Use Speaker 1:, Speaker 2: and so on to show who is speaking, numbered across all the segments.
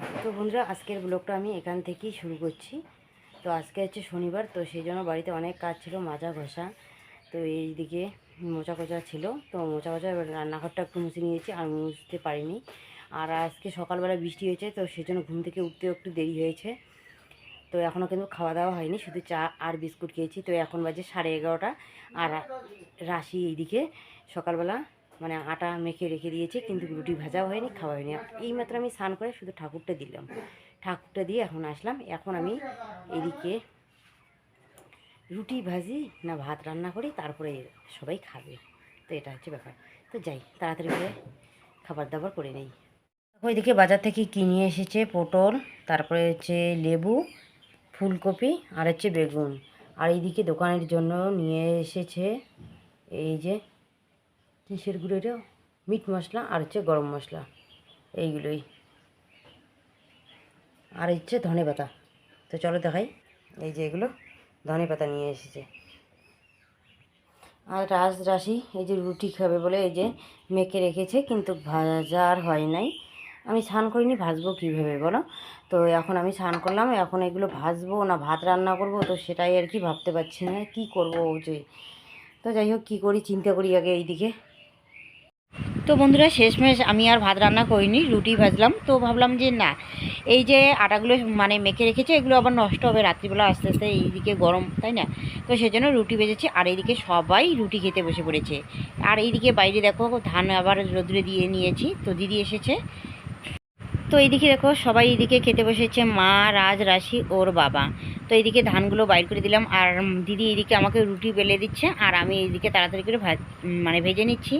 Speaker 1: তো বন্ধুরা, আজকের ব্লগটা আমি এখান থেকেই শুরু করছি। তো আজকে হচ্ছে শনিবার, তো সেই জন্য বাড়িতে অনেক কাজ ছিল, মাজা ঘষা। তো এইদিকে মোচা কোচা ছিল, তো মোচা কোচা রান্নাঘরটা একটু মুছে নিয়েছি, আর মুছতে পারিনি। আর আজকে সকালবেলা বৃষ্টি হয়েছে, তো সেই জন্য ঘুম থেকে উঠতেও একটু দেরি হয়েছে। তো এখনও কিন্তু খাওয়া দাওয়া হয়নি, শুধু চা আর বিস্কুট খেয়েছি। তো এখন বাজে সাড়ে এগারোটা, আর রাশি এইদিকে সকালবেলা মানে আটা মেখে রেখে দিয়েছে, কিন্তু রুটি ভাজাও হয়নি, খাওয়া হয়নি। এইমাত্র আমি স্নান করে শুধু ঠাকুরটা দিলাম। ঠাকুরটা দিয়ে এখন আসলাম। এখন আমি এদিকে রুটি ভাজি না ভাত রান্না করি, তারপরে সবাই খাবে। তো এটা হচ্ছে ব্যাপার। তো যাই, তাড়াতাড়ি করে খাবার দাবার করে নেই। ওইদিকে বাজার থেকে কিনে এসেছে? পটল, তারপরে হচ্ছে লেবু, ফুলকপি আর হচ্ছে বেগুন। আর এইদিকে দোকানের জন্য নিয়ে এসেছে এই যে কিসের গুঁড়ো এটা মিট মশলা আর হচ্ছে গরম মশলা, এইগুলোই। আর হচ্ছে ধনে পাতা। তো চলো দেখাই, এই যে এগুলো ধনে পাতা নিয়ে এসেছে। আর রাজ রাশি, এই যে রুটি খাবে বলে এই যে মেখে রেখেছে, কিন্তু ভাজা আর হয় নাই। আমি স্নান করিনি, ভাজবো কীভাবে বলো? তো এখন আমি স্নান করলাম, এখন এগুলো ভাজবো না, ভাত রান্না করব, তো সেটাই আর কি ভাবতে পারছি না, কি করব যে। তো যাই হোক, কী করি, চিন্তা করি আগে এইদিকে। তো বন্ধুরা শেষমেশ আমি আর ভাত রান্না করিনি, রুটি ভাজলাম। তো ভাবলাম যে না, এই যে আটাগুলো মানে মেখে রেখেছে, এগুলো আবার নষ্ট হবে, রাত্রিবেলা আস্তে আস্তে এইদিকে গরম, তাই না? তো সেজন্য রুটি ভেজেছি, আর এইদিকে সবাই রুটি খেতে বসে পড়েছে। আর এইদিকে বাইরে দেখো, ধান আবার রোদ্রে দিয়ে নিয়েছি, তো দিদি এসেছে। তো এইদিকে দেখো, সবাই এইদিকে খেতে বসেছে, মা, রাজ, রাশি, ওর বাবা। তো এইদিকে ধানগুলো বাইর করে দিলাম। আর দিদি এইদিকে আমাকে রুটি বেলে দিচ্ছে, আর আমি এইদিকে তাড়াতাড়ি করে মানে ভেজে নিচ্ছি,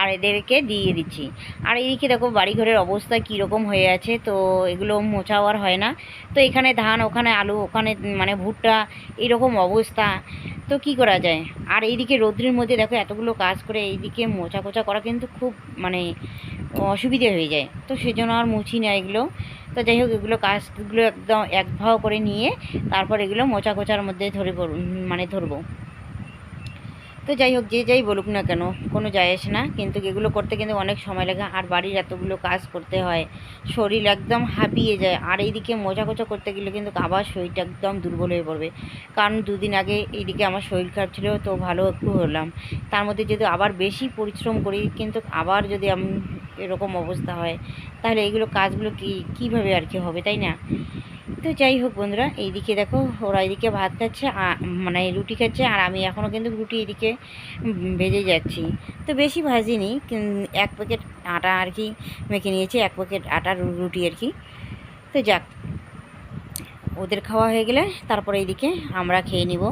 Speaker 1: আর এদেরকে দিয়ে দিচ্ছি। আর এইদিকে দেখো বাড়িঘরের অবস্থা কীরকম হয়ে আছে, তো এগুলো মোছাও আর হয় না। তো এখানে ধান, ওখানে আলু, ওখানে মানে ভুট্টা, এরকম অবস্থা। তো কি করা যায়? আর এইদিকে রৌদ্রের মধ্যে দেখো এতগুলো কাজ করে এইদিকে মোচা কোচা করা কিন্তু খুব মানে অসুবিধে হয়ে যায়। তো সেজন্য আর মুছি না এগুলো। তো যাই হোক, এগুলো কাজগুলো একদম এক ভাও করে নিয়ে তারপর এগুলো মোচা কোচার মধ্যে ধরে মানে ধরবো। তো যাই হোক, যে যাই বলুক না কেন, কোনো যায় আসে না। কিন্তু এগুলো করতে কিন্তু অনেক সময় লাগে। আর বাড়ির এতগুলো কাজ করতে হয়, শরীর একদম হাঁপিয়ে যায়। আর এইদিকে মোচা কোচা করতে গেলে কিন্তু আবার শরীরটা একদম দুর্বল হয়ে পড়বে। কারণ দুদিন আগে এইদিকে আমার শরীর খারাপ ছিল, তো ভালো একটু হলাম। তার মধ্যে যদি আবার বেশি পরিশ্রম করি, কিন্তু আবার যদি আমি এরকম অবস্থা হয়। তাহলে এইগুলো কাজগুলো কি, কীভাবে আর কি হবে, তাই না? তো যাই হোক বন্ধুরা, এইদিকে দেখো, ওরা এইদিকে ভাত খাচ্ছে মানে রুটি খাচ্ছে, আর আমি এখনও কিন্তু রুটি এদিকে ভেজে যাচ্ছি। তো বেশি ভাজিনি এক প্যাকেট আটা আর কি মেখে নিয়েছি, এক প্যাকেট আটার রুটি আর কি। তো যাক, ওদের খাওয়া হয়ে গেলে তারপরে এইদিকে আমরা খেয়ে নিব।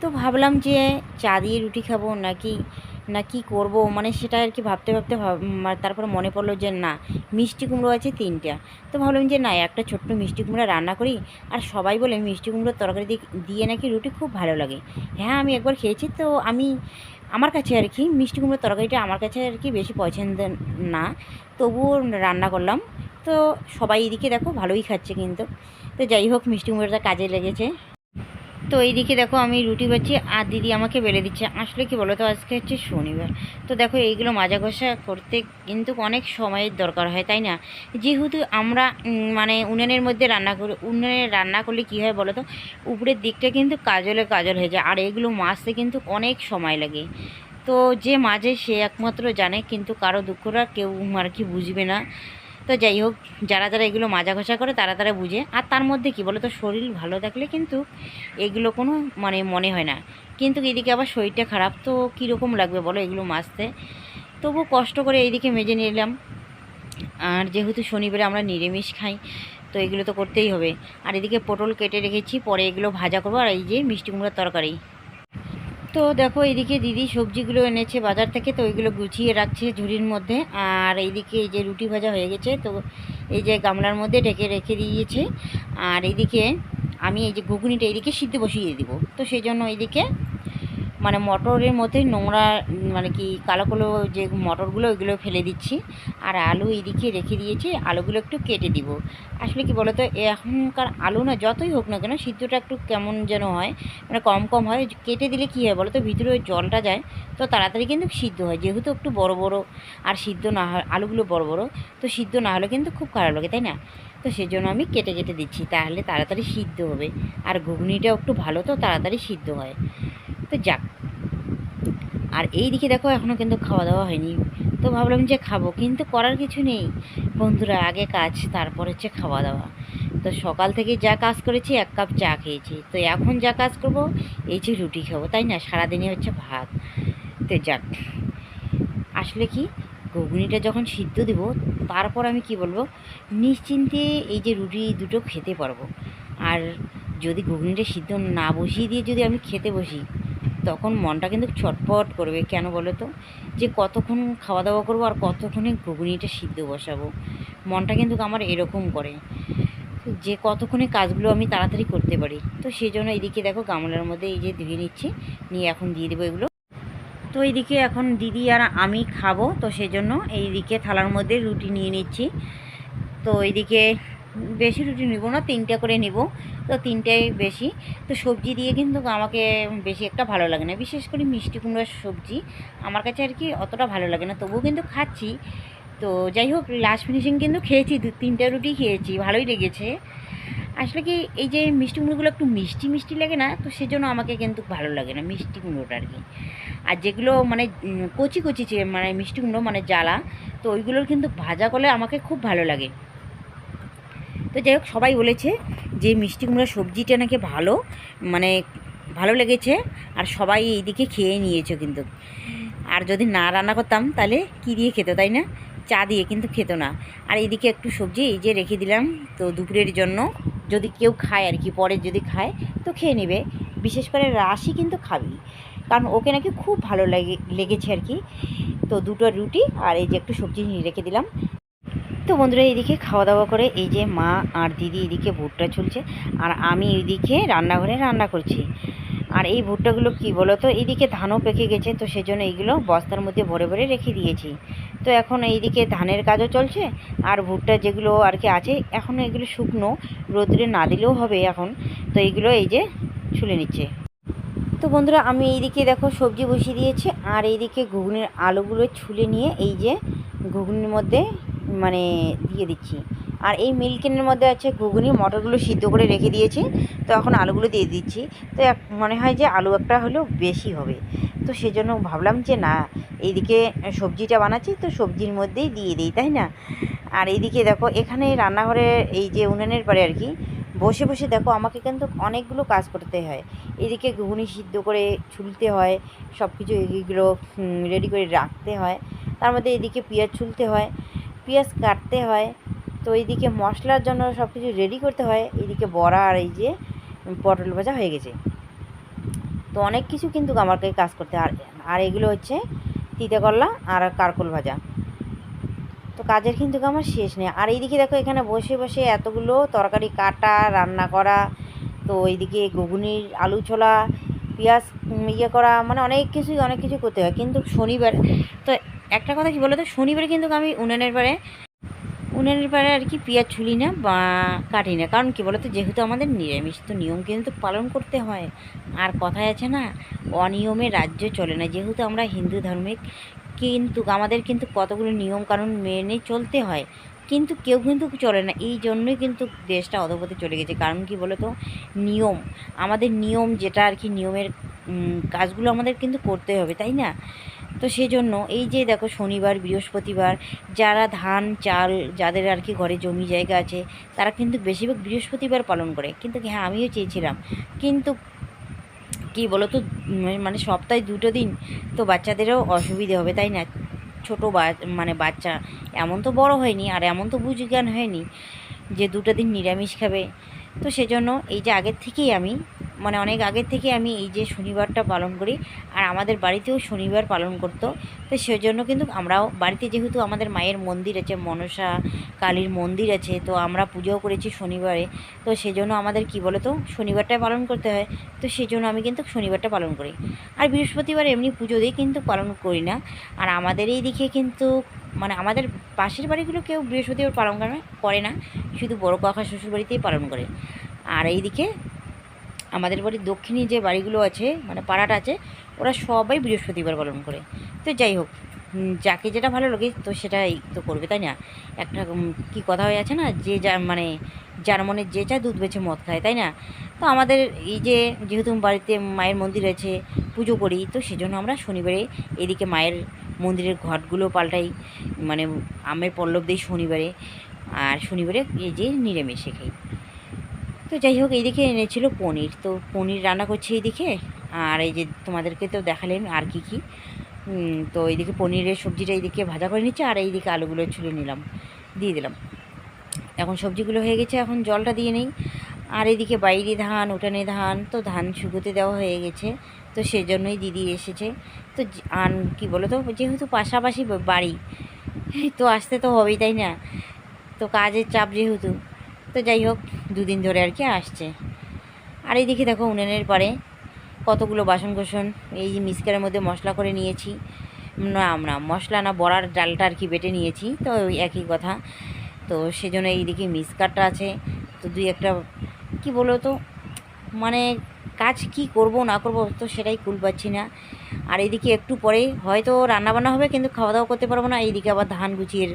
Speaker 1: তো ভাবলাম যে চা দিয়ে রুটি খাব নাকি না কি করব? মানে সেটা আর কি ভাবতে ভাবতে তারপরে মনে পড়ল যে না, মিষ্টি কুমড়ো আছে তিনটা। তো ভাবলাম যে না, একটা ছোট্ট মিষ্টি কুমড়ো রান্না করি, আর সবাই বলে মিষ্টি কুমড়োর তরকারি দিয়ে নাকি রুটি খুব ভালো লাগে। হ্যাঁ আমি একবার খেয়েছি, তো আমি, আমার কাছে আর কি মিষ্টি কুমড়োর তরকারিটা আমার কাছে আর কি বেশি পছন্দ না। তবুও রান্না করলাম। তো সবাই এদিকে দেখো ভালোই খাচ্ছে কিন্তু। তো যাই হোক, মিষ্টি কুমড়োটা কাজে লেগেছে। তো এইদিকে দেখো আমি রুটি বাচ্ছি আর দিদি আমাকে বেলে দিচ্ছে। আসলে কি বলো তো আজকে হচ্ছে শনিবার। তো দেখো এইগুলো মাজা ঘষা করতে কিন্তু অনেক সময়ের দরকার হয়, তাই না? যেহেতু আমরা মানে উনুনের মধ্যে রান্না করি, উনুনে রান্না করলে কি হয় বলো তো উপরের দিকটা কিন্তু কাজলে কাজল হয়ে যায়, আর এগুলো মাজতে কিন্তু অনেক সময় লাগে। তো যে মাঝে সে একমাত্র জানে, কিন্তু কারও দুঃখরা কেউ আর কি বুঝবে না। তো যাই হোক, যারা যারা এগুলো মাজা ঘষা করে তারা তারা বুঝে। আর তার মধ্যে কি বলো তো শরীর ভালো থাকলে কিন্তু এগুলো কোনো মানে মনে হয় না। কিন্তু এদিকে আবার শরীরটা খারাপ, তো কীরকম লাগবে বলো এগুলো মাজতে তবু কষ্ট করে এইদিকে মেজে নিলাম। আর যেহেতু শনিবারে আমরা নিরামিষ খাই, তো এগুলো তো করতেই হবে। আর এদিকে পটল কেটে রেখেছি, পরে এগুলো ভাজা করব। আর এই যে মিষ্টি কুমড়োর তরকারি। তো দেখো এইদিকে দিদি সবজিগুলো এনেছে বাজার থেকে, তো ওইগুলো গুছিয়ে রাখছে ঝুড়ির মধ্যে। আর এইদিকে এই যে রুটি ভাজা হয়ে গেছে, তো এই যে গামলার মধ্যে ঢেকে রেখে দিয়েছে। আর এইদিকে আমি এই যে ঘুগনিটা এইদিকে সিদ্ধ বসিয়ে দিব। তো সেই জন্য এইদিকে মানে মটরের মধ্যে নোংরা মানে কি কালো কালো যে মটরগুলো, ওইগুলো ফেলে দিচ্ছি। আর আলু এইদিকে রেখে দিয়েছি, আলুগুলো একটু কেটে দিব। আসলে কি বলতো এখনকার আলু না যতই হোক না কেন, সিদ্ধটা একটু কেমন যেন হয় মানে কম কম হয়। কেটে দিলে কী হয় বলো তো ভিতরে ওই জলটা যায়, তো তাড়াতাড়ি কিন্তু সিদ্ধ হয়। যেহেতু একটু বড় বড় আর সিদ্ধ না হয়, আলুগুলো বড় বড়, তো সিদ্ধ না হলে কিন্তু খুব খারাপ লাগে, তাই না? তো সেজন্য আমি কেটে কেটে দিচ্ছি, তাহলে তাড়াতাড়ি সিদ্ধ হবে। আর ঘুগনিটাও একটু ভালো, তো তাড়াতাড়ি সিদ্ধ হয়। তো যাক। আর এই দিকে দেখো এখনও কিন্তু খাওয়া দাওয়া হয়নি। তো ভাবলাম যে খাব, কিন্তু করার কিছু নেই। বন্ধুরা, আগে কাজ, তারপর হচ্ছে খাওয়া দাওয়া তো সকাল থেকে যা কাজ করেছি, এক কাপ চা খেয়েছি। তো এখন যা কাজ করব, এই যে রুটি খাব, তাই না? সারাদিনে হচ্ছে ভাত। তো যাক, আসলে কি, ঘুগনিটা যখন সিদ্ধ দিব, তারপর আমি কি বলব, নিশ্চিন্তে এই যে রুটি দুটো খেতে পারব। আর যদি ঘুগনিটা সিদ্ধ না বসিয়ে দিয়ে যদি আমি খেতে বসি তখন মনটা কিন্তু ছটপট করবে, কেন বলো তো? যে কতক্ষণ খাওয়া দাওয়া করব আর কতক্ষণে ঘুগনিটা সিদ্ধ বসাবো? মনটা কিন্তু আমার এরকম করে। যে কতক্ষণে কাজগুলো আমি তাড়াতাড়ি করতে পারি। তো সেই জন্য এইদিকে দেখো গামলার মধ্যে এই যে ধুয়ে নিচ্ছি, নিয়ে এখন দিয়ে দেবো এগুলো। তো এইদিকে এখন দিদি আর আমি খাব, তো সেই জন্য এইদিকে থালার মধ্যে রুটি নিয়ে নিচ্ছি। তো এইদিকে বেশি রুটি নিব না, তিনটা করে নিব। তো তিনটাই বেশি। তো সবজি দিয়ে কিন্তু আমাকে বেশি একটা ভালো লাগে না। বিশেষ করে মিষ্টি কুমড়োর সবজি আমার কাছে আর কি অতটা ভালো লাগে না। তবুও কিন্তু খাচ্ছি। তো যাই হোক লাস্ট ফিনিশিং কিন্তু খেয়েছি, দু, তিনটা রুটি খেয়েছি, ভালোই লেগেছে। আসলে কি এই যে মিষ্টি কুমড়োগুলো একটু মিষ্টি মিষ্টি লাগে না, তো সেজন্য আমাকে কিন্তু ভালো লাগে না মিষ্টি কুমড়োটা আর কি। আর যেগুলো মানে কচি কচি মানে মিষ্টি কুমড়ো মানে জ্বালা, তো ওইগুলোর কিন্তু ভাজা করলে আমাকে খুব ভালো লাগে। তো যাই হোক, সবাই বলেছে যে মিষ্টি কুমড়োর সবজিটা নাকি ভালো মানে ভালো লেগেছে, আর সবাই এইদিকে খেয়ে নিয়েছে কিন্তু। আর যদি না রান্না করতাম, তাহলে কী দিয়ে খেতো, তাই না? চা দিয়ে কিন্তু খেতো না। আর এইদিকে একটু সবজি এই যে রেখে দিলাম, তো দুপুরের জন্য যদি কেউ খায় আর কি, পরে যদি খায়, তো খেয়ে নেবে। বিশেষ করে রাশি কিন্তু খাবি, কারণ ওকে নাকি খুব ভালো লাগে, লেগেছে আর কি। তো দুটো রুটি আর এই যে একটু সবজি রেখে দিলাম। তো বন্ধুরা এইদিকে খাওয়া দাওয়া করে এই যে মা আর দিদি এদিকে ভুট্টা চলছে আর আমি এইদিকে রান্নাঘরে রান্না করছি। আর এই ভুট্টাগুলো কি বলো তো এইদিকে ধানও পেকে গেছে, তো সেজন্য এইগুলো বস্তার মধ্যে ভরে ভরে রেখে দিয়েছি। তো এখন এইদিকে ধানের কাজও চলছে, আর ভুট্টা যেগুলো আর কি আছে এখন এগুলো শুকনো, রোদ্রে না দিলেও হবে এখন। তো এইগুলো এই যে ছুলে নিচ্ছে। তো বন্ধুরা আমি এইদিকে দেখো সবজি বসিয়ে দিয়েছি, আর এইদিকে ঘুগনির আলুগুলো ছুলে নিয়ে এই যে ঘুগনির মধ্যে মানে দিয়ে দিচ্ছি। আর এই মিল্কেনের মধ্যে আছে ঘুগনি, মটরগুলো সিদ্ধ করে রেখে দিয়েছি। তো এখন আলুগুলো দিয়ে দিচ্ছি। তো এক, মনে হয় যে আলু একটা হলেও বেশি হবে। তো সেজন্য ভাবলাম যে না, এইদিকে সবজিটা বানাচ্ছি, তো সবজির মধ্যেই দিয়ে দিই, তাই না? আর এইদিকে দেখো, এখানে রান্নাঘরে এই যে উনুনের পরে আর কি, বসে বসে দেখো আমাকে কিন্তু অনেকগুলো কাজ করতে হয়। এদিকে ঘুগনি সিদ্ধ করে ছুলতে হয় সব কিছু এগুলো রেডি করে রাখতে হয়। তার মধ্যে এদিকে পেঁয়াজ ছুলতে হয়। পেঁয়াজ কাটতে হয়। তো এইদিকে মশলার জন্য সব কিছু রেডি করতে হয়। এইদিকে বড়া আর এই যে পটল ভাজা হয়ে গেছে। তো অনেক কিছু কিন্তু আমাকে কাজ করতে। আর আর এগুলো হচ্ছে তিতে করলা আর কারকল ভাজা। তো কাজের কিন্তু আমার শেষ নেই। আর এইদিকে দেখো এখানে বসে বসে এতগুলো তরকারি কাটা, রান্না করা, তো এইদিকে ঘুগনির আলু ছোলা, পেঁয়াজ ইয়ে করা মানে অনেক কিছুই অনেক কিছু করতে হয়। কিন্তু শনিবার তো একটা কথা কি বলো তো শনিবারে কিন্তু আমি উনানের পারে উনানের পারে আর কি পেঁয়াজ ছুলি না বা কাটি না। কারণ কি বলো তো যেহেতু আমাদের নিরামিষ, তো নিয়ম কিন্তু পালন করতে হয়। আর কথায় আছে না, অনিয়মে রাজ্য চলে না। যেহেতু আমরা হিন্দু ধার্মিক কিন্তু আমাদের কিন্তু কতগুলো নিয়ম কানুন মেনে চলতে হয়। কিন্তু কেউ কিন্তু চলে না। এই জন্যই কিন্তু দেশটা অধপথে চলে গেছে। কারণ কি বলো তো নিয়ম। আমাদের নিয়ম যেটা আর কি, নিয়মের কাজগুলো আমাদের কিন্তু করতে হবে, তাই না? তো সেই জন্য এই যে দেখো শনিবার, বৃহস্পতিবার, যারা ধান, চাল যাদের আর কি ঘরে জমি জায়গা আছে, তারা কিন্তু বেশিরভাগ বৃহস্পতিবার পালন করে। কিন্তু হ্যাঁ আমিও চেয়েছিলাম। কিন্তু কি বলো তো মানে সপ্তাহে দুটো দিন তো বাচ্চাদেরও অসুবিধে হবে, তাই না? ছোটো মানে বাচ্চা এমন তো বড় হয়নি, আর এমন তো বুঝ জ্ঞান হয়নি যে দুটো দিন নিরামিষ খাবে। তো সেজন্য এই যে আগের থেকেই আমি মানে অনেক আগের থেকে আমি এই যে শনিবারটা পালন করি, আর আমাদের বাড়িতেও শনিবার পালন করতো। তো সেজন্য কিন্তু আমরাও বাড়িতে যেহেতু আমাদের মায়ের মন্দির আছে, মনসা কালীর মন্দির আছে, তো আমরা পুজোও করেছি শনিবারে। তো সেজন্য আমাদের কি বলো তো শনিবারটাই পালন করতে হয়। তো সেই জন্য আমি কিন্তু শনিবারটা পালন করি। আর বৃহস্পতিবার এমনি পুজো দিয়ে কিন্তু পালন করি না। আর আমাদের এই দিকে কিন্তু মানে আমাদের পাশের বাড়িগুলো কেউ বৃহস্পতিবার পালন করে না শুধু বড় কাকা শ্বশুর বাড়িতেই পালন করে। আর এইদিকে আমাদের বাড়ির দক্ষিণে যে বাড়িগুলো আছে মানে পাড়াটা আছে, ওরা সবাই বৃহস্পতিবার পালন করে। তো যাই হোক যাকে যেটা ভালো লাগে তো সেটাই তো করবে, তাই না? একটা কি কথা হয়ে আছে না? যে যা মানে যার মনে যে চায় দুধ বেছে মদ খায়, তাই না? তো আমাদের এই যে, যেহেতু বাড়িতে মায়ের মন্দির আছে, পুজো করি, তো সেজন্য আমরা শনিবারে এদিকে মায়ের মন্দিরের ঘটগুলো পাল্টাই মানে আমের পল্লব দিই শনিবারে, আর শনিবারে এই যে নিরামিষে খাই। তো যাই হোক, এইদিকে এনেছিল পনির। তো পনির রান্না করছি এইদিকে। আর এই যে তোমাদেরকে তো দেখালেন আর কি কি। তো এইদিকে পনিরের সবজিটা এইদিকে ভাজা করে নিচ্ছে, আর এইদিকে আলুগুলো ছুলে নিলাম, দিয়ে দিলাম। এখন সবজিগুলো হয়ে গেছে, এখন জলটা দিয়ে নেই। আর এদিকে বাইরে ধান, উঠানে ধান, তো ধান শুকোতে দেওয়া হয়ে গেছে। তো সেজন্যই দিদি এসেছে। তো আন কি বলো তো যেহেতু পাশাপাশি বাড়ি, তো আসতে তো হবেই, তাই না? তো কাজের চাপ যেহেতু। তো যাই হোক দুদিন ধরে আর কি আসছে। আর এইদিকে দেখো উনুনের পারে কতগুলো বাসন কোসন এই যে মিক্সকারের মধ্যে মশলা করে নিয়েছি। না আমরা মশলা না, বড়ার ডালটা আর কি বেটে নিয়েছি, তো একই কথা। তো সেজন্য এইদিকে মিক্সকারটা আছে, তো দুই একটা, কি বলো তো মানে কাজ কি করব না করব তো সেটাই কুল পাচ্ছি না। আর এইদিকে একটু পরেই হয়তো রান্নাবান্না হবে, কিন্তু খাওয়া দাওয়া করতে পারব না। এইদিকে আবার ধান গুছিয়ে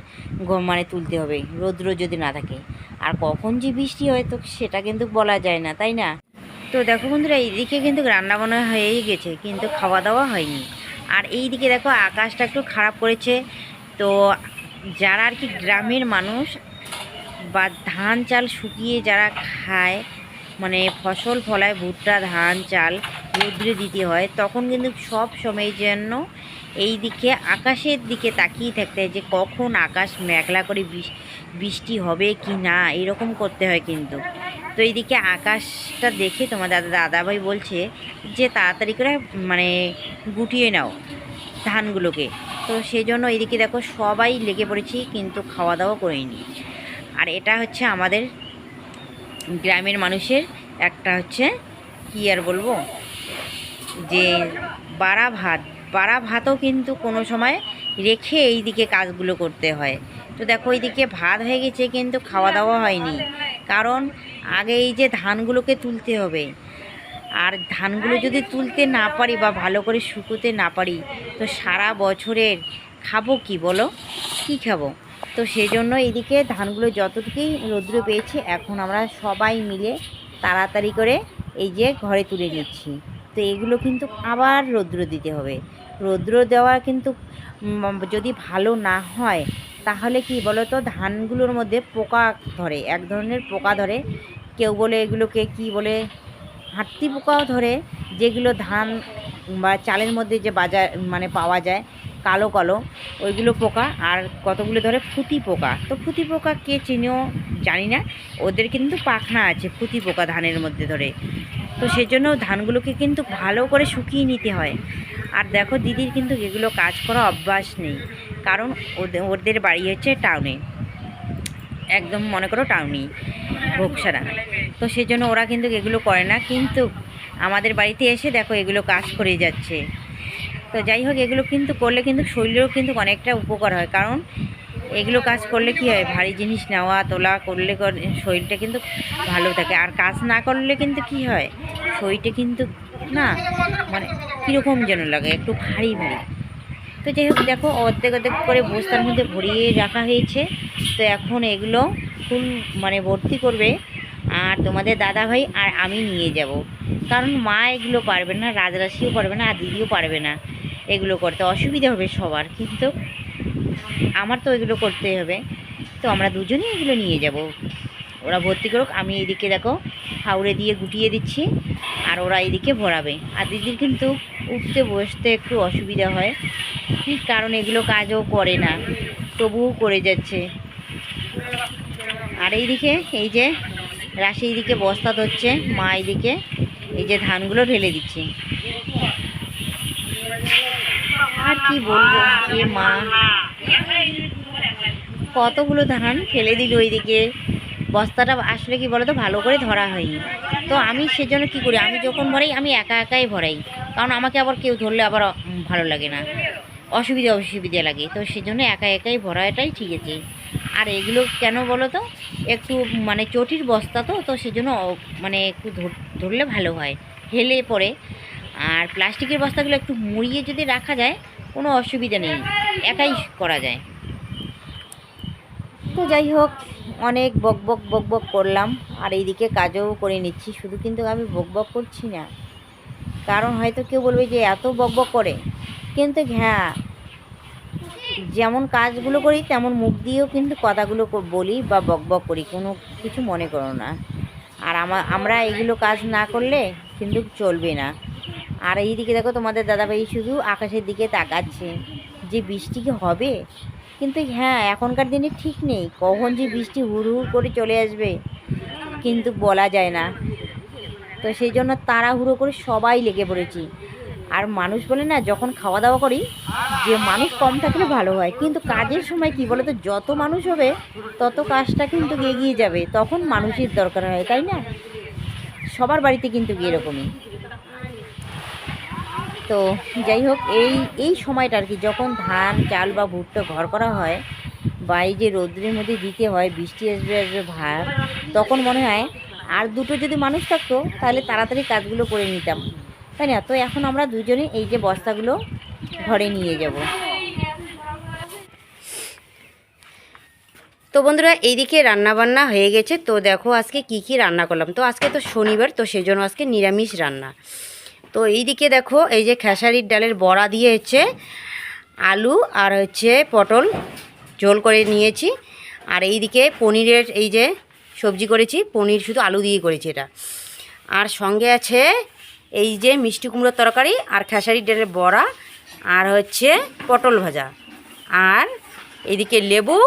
Speaker 1: মানে তুলতে হবে, রৌদ্র যদি না থাকে। আর কখন যে বৃষ্টি হয় তো সেটা কিন্তু বলা যায় না, তাই না? তো দেখো বন্ধুরা, এইদিকে কিন্তু রান্নাবান্না হয়েই গেছে, কিন্তু খাওয়া দাওয়া হয়নি। আর এই দিকে দেখো আকাশটা একটু খারাপ করেছে। তো যারা আর কি গ্রামের মানুষ বা ধান চাল শুকিয়ে যারা খায় মানে ফসল ফলায় ভুট্টা, ধান, চাল রৌদ্রে দিতে হয়, তখন কিন্তু সব সময় জন্য এই দিকে, আকাশের দিকে তাকিয়ে থাকতে হয় যে কখন আকাশ মেঘলা করে বৃষ্টি হবে কি না, এরকম করতে হয় কিন্তু। তো এইদিকে আকাশটা দেখে তোমার দাদা, দাদাভাই বলছে যে তাড়াতাড়ি করে মানে গুটিয়ে নাও ধানগুলোকে। তো সেই জন্য এইদিকে দেখো সবাই লেগে পড়েছি, কিন্তু খাওয়া দাওয়া করিনি। আর এটা হচ্ছে আমাদের গ্রামের মানুষের একটা হচ্ছে কী আর বলব? যে বাড়া ভাত বাড়া ভাতও কিন্তু কোনো সময় রেখে এই দিকে কাজগুলো করতে হয়। তো দেখো এইদিকে ভাত হয়ে গেছে কিন্তু খাওয়া দাওয়া হয়নি। কারণ আগে এই যে ধানগুলোকে তুলতে হবে, আর ধানগুলো যদি তুলতে না পারি বা ভালো করে শুকোতে না পারি, তো সারা বছরের খাব কি বলো? কি খাব? তো সেই জন্য এদিকে ধানগুলো যতটুকুই রৌদ্র পেয়েছি, এখন আমরা সবাই মিলে তাড়াতাড়ি করে এই যে ঘরে তুলে নিচ্ছি। তো এগুলো কিন্তু আবার রৌদ্র দিতে হবে। রৌদ্র দেওয়া কিন্তু যদি ভালো না হয়, তাহলে কি বলো তো ধানগুলোর মধ্যে পোকা ধরে, এক ধরনের পোকা ধরে। কেউ বলে এগুলোকে কি বলে হাঁটতি পোকাও ধরে, যেগুলো ধান বা চালের মধ্যে যে বাজার মানে পাওয়া যায়, কালো কালো, ওইগুলো পোকা। আর কতগুলো ধরে? ফুটি পোকা। তো ফুটি পোকা কে চিনেও জানি না। ওদের কিন্তু পাখনা আছে ফুটি পোকা ধানের মধ্যে ধরে। তো সেজন্য ধানগুলোকে কিন্তু ভালো করে শুকিয়ে নিতে হয়। আর দেখো দিদির কিন্তু এগুলো কাজ করা অভ্যাস নেই। কারণ ওদের বাড়ি হচ্ছে টাউনে একদম মনে করো টাউনি ভোগসারা তো সেজন্য ওরা কিন্তু এগুলো করে না। কিন্তু আমাদের বাড়িতে এসে দেখো এগুলো কাজ করে যাচ্ছে। তো যাই হোক, এগুলো কিন্তু করলে কিন্তু শরীরেও কিন্তু অনেকটা উপকার হয়। কারণ এগুলো কাজ করলে কি হয়? ভারী জিনিস নেওয়া, তোলা করলে কর- শরীরটা কিন্তু ভালো থাকে। আর কাজ না করলে কিন্তু কি হয়? শরীরটা কিন্তু না মানে কীরকম যেন লাগে, একটু ভারী ভারী। তো যাই হোক, দেখো অর্ধেক অর্ধেক করে বস্তার মধ্যে ভরিয়ে রাখা হয়েছে। তো এখন এগুলো ফুল মানে ভর্তি করবে আর তোমাদের দাদা ভাই আর আমি নিয়ে যাব। কারণ মা এগুলো পারবে না, রাজরাশিও পারবে না, আর দিদিও পারবে না এগুলো করতে। অসুবিধা হবে সবার, কিন্তু আমার তো এগুলো করতেই হবে। তো আমরা দুজনেই এগুলো নিয়ে যাব। ওরা ভর্তি করুক, আমি এইদিকে দেখো হাওড়ে দিয়ে গুটিয়ে দিচ্ছি, আর ওরা এইদিকে ভরাবে। আর দিদির কিন্তু উঠতে বসতে একটু অসুবিধা হয়। ঠিক কারণ এগুলো কাজও করে না, তবুও করে যাচ্ছে। আর এইদিকে, এই যে রাশি এইদিকে বস্তা ধরছে, মা এইদিকে এই যে ধানগুলো ঢেলে দিচ্ছে। আর কি বলব? মা। কতগুলো ধান ফেলে দিল ওইদিকে? বস্তাটা আসলে কি বলতো, ভালো করে ধরা হয়নি। তো আমি সেজন্য কি করি, আমি যখন ভরাই, আমি একা একাই ভরাই। কারণ আমাকে আবার কেউ ধরলে আবার ভালো লাগে না। অসুবিধা অসুবিধা লাগে। তো সেজন্য একা একাই ভরাটাই ঠিক আছে। আর এগুলো কেন বলো তো একটু মানে চটির বস্তা তো তো সেজন্য মানে একটু ধরলে ভালো হয়। হেলে পরে আর প্লাস্টিকের বস্তাগুলো একটু মুড়িয়ে যদি রাখা যায় কোনো অসুবিধা নেই, একাই করা যায়। তো যাই হোক, অনেক বক বক বক বক করলাম, আর এইদিকে কাজও করে নিচ্ছি, শুধু কিন্তু আমি বক বক করছি না। কারণ হয়তো কেউ বলবে যে, এত বক বক করে। কিন্তু হ্যাঁ যেমন কাজগুলো করি, তেমন মুখ দিয়েও কিন্তু কথাগুলো বলি বা বক বক করি, কোনো কিছু মনে করো না। আর আমা আমরা এগুলো কাজ না করলে কিন্তু চলবে না। আর এইদিকে দেখো তোমাদের দাদাভাই শুধু আকাশের দিকে তাকাচ্ছে। যে বৃষ্টি কি হবে? কিন্তু হ্যাঁ এখনকার দিনে ঠিক নেই। কখন যে বৃষ্টি হুড় হুড় করে চলে আসবে কিন্তু বলা যায় না। তো সেই জন্য তাড়াহুড়ো করে সবাই লেগে পড়েছি। আর মানুষ বলে না, যখন খাওয়া দাওয়া করি, যে মানুষ কম থাকলে ভালো হয়। কিন্তু কাজের সময় কি বলে তো যত মানুষ হবে, তত কাজটা কিন্তু এগিয়ে যাবে। তখন মানুষের দরকার হয়, তাই না? সবার বাড়িতে কিন্তু এরকমই। তো যাই হোক, এই এই সময়টা আর কি, যখন ধান, চাল বা ভুট্টা ঘর করা হয় বা এই যে রৌদ্রের মধ্যে দিতে হয়, বৃষ্টি আসবে আসবে ভার, তখন মনে হয় আর দুটো যদি মানুষ থাকতো, তাহলে তাড়াতাড়ি কাজগুলো করে নিতাম। তাই না? তো এখন আমরা দুজনে এই যে বস্তাগুলো ঘরে নিয়ে যাব।
Speaker 2: তো বন্ধুরা, এইদিকে রান্না বান্না হয়ে গেছে। তো দেখো আজকে কি কি রান্না করলাম। তো আজকে তো শনিবার, তো সেই জন্য আজকে নিরামিষ রান্না। তো এইদিকে দেখো, এই যে খেসারির ডালের বড়া দিয়ে হচ্ছে আলু আর হচ্ছে পটল ঝোল করে নিয়েছি। আর এইদিকে পনিরের এই যে সবজি করেছি, পনির শুধু আলু দিয়ে করেছি এটা। আর সঙ্গে আছে এই যে মিষ্টি কুমড়োর তরকারি আর খেসারির ডালের বড়া আর হচ্ছে পটল ভাজা। আর এইদিকে লেবু,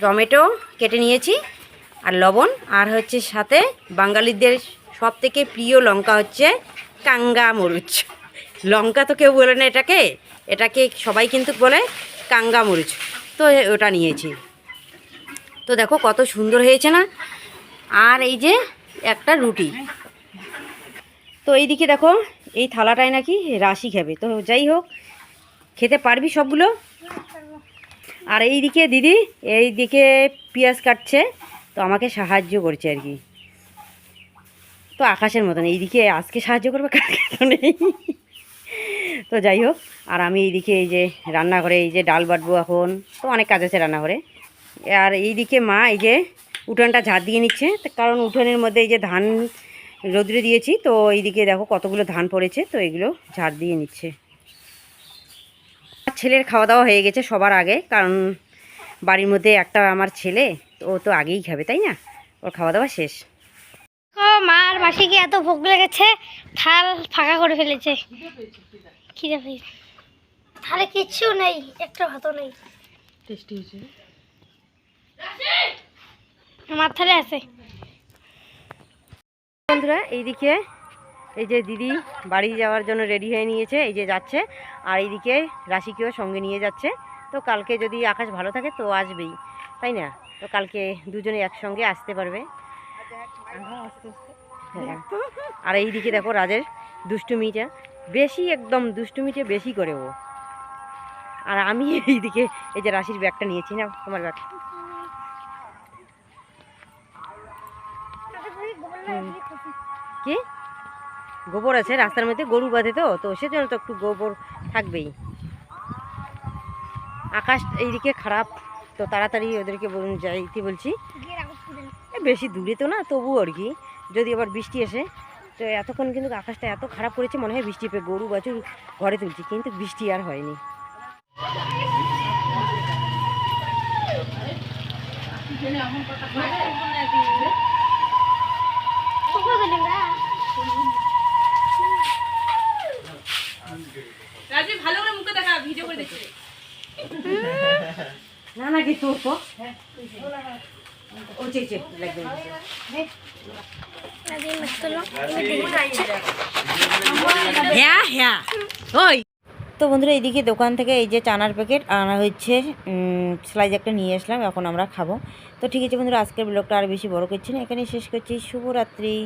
Speaker 2: টমেটো কেটে নিয়েছি আর লবণ। আর হচ্ছে সাথে বাঙালিদের সব থেকে প্রিয় লঙ্কা হচ্ছে কাঙ্গা মরিচ। লঙ্কা তো কেউ বলে না এটাকে। এটাকে সবাই কিন্তু বলে কাঙ্গা মরিচ। তো ওটা নিয়েছি। তো দেখো কত সুন্দর হয়েছে না? আর এই যে একটা রুটি। তো এইদিকে দেখো, এই থালাটায় নাকি রাশি খাবে। তো যাই হোক, খেতে পারবি সবগুলো? আর এইদিকে দিদি, এইদিকে পেঁয়াজ কাটছে। তো আমাকে সাহায্য করছে আর কি। তো আকাশের মতন। এইদিকে আজকে সাহায্য করবে কালকে তো নেই। তো যাই হোক, আর আমি এইদিকে এই যে রান্নাঘরে এই যে ডাল বাটবো এখন। তো অনেক কাজ আছে রান্নাঘরে। আর এইদিকে মা এই যে উঠানটা ঝাড় দিয়ে নিচ্ছে। কারণ উঠানের মধ্যে এই যে ধান রোদ্রে দিয়েছি, তো এইদিকে দেখো কতগুলো ধান পড়েছে, তো এগুলো ঝাড় দিয়ে নিচ্ছে। ছেলের খাওয়া দাওয়া হয়ে গেছে সবার আগে, কারণ বাড়ির মধ্যে একটা আমার ছেলে, তো ও তো আগেই খাবে, তাই না? ওর খাওয়া দাওয়া শেষ।
Speaker 3: মা আর মাসিকে এত ভোগ লেগেছে থাল ফাঁকা করে ফেলেছে। থালে কিচ্ছু নেই একটা ভাতও নেই।
Speaker 2: টেস্টি হয়েছে।
Speaker 3: আমার থালে আছে।
Speaker 2: বন্ধুরা এইদিকে এই যে দিদি বাড়ি যাওয়ার জন্য রেডি হয়ে নিয়েছে এই যে যাচ্ছে। আর এইদিকে রাশিকেও সঙ্গে নিয়ে যাচ্ছে। তো কালকে যদি আকাশ ভালো থাকে তো আসবেই তাই না? তো কালকে দুজনে একসঙ্গে আসতে পারবে। হ্যাঁ। আর এইদিকে দেখো রাজের দুষ্টুমিটা। বেশি একদম দুষ্টুমিটা বেশি করে ও। আর আমি এইদিকে এই যে রাশির ব্যাগটা নিয়েছি না তোমার ব্যাগ। কি? গোবর আছে রাস্তার মধ্যে গরু বাঁধে তো তো সেজন্য তো একটু গোবর থাকবেই। আকাশ এইদিকে খারাপ তো তাড়াতাড়ি ওদেরকে বলুন যাইতে বলছি? বেশি দূরে তো না তবু আর কি। যদি আবার বৃষ্টি আসে তো এতক্ষণ কিন্তু আকাশটা এত খারাপ করেছে মনে হয় বৃষ্টি পেয়ে গরু বাছুর ঘরে তুলছি কিন্তু বৃষ্টি আর হয়নি না না কি তোর তো।
Speaker 1: হ্যাঁ হ্যাঁ। ওই। তো বন্ধুরা এইদিকে দোকান থেকে এই যে চানার প্যাকেট আনা হচ্ছে স্লাইজ একটা নিয়ে আসলাম এখন আমরা খাব। তো ঠিক আছে বন্ধুরা আজকের ব্লগটা আর বেশি বড় করছি না এখানে শেষ করছি। শুভরাত্রি।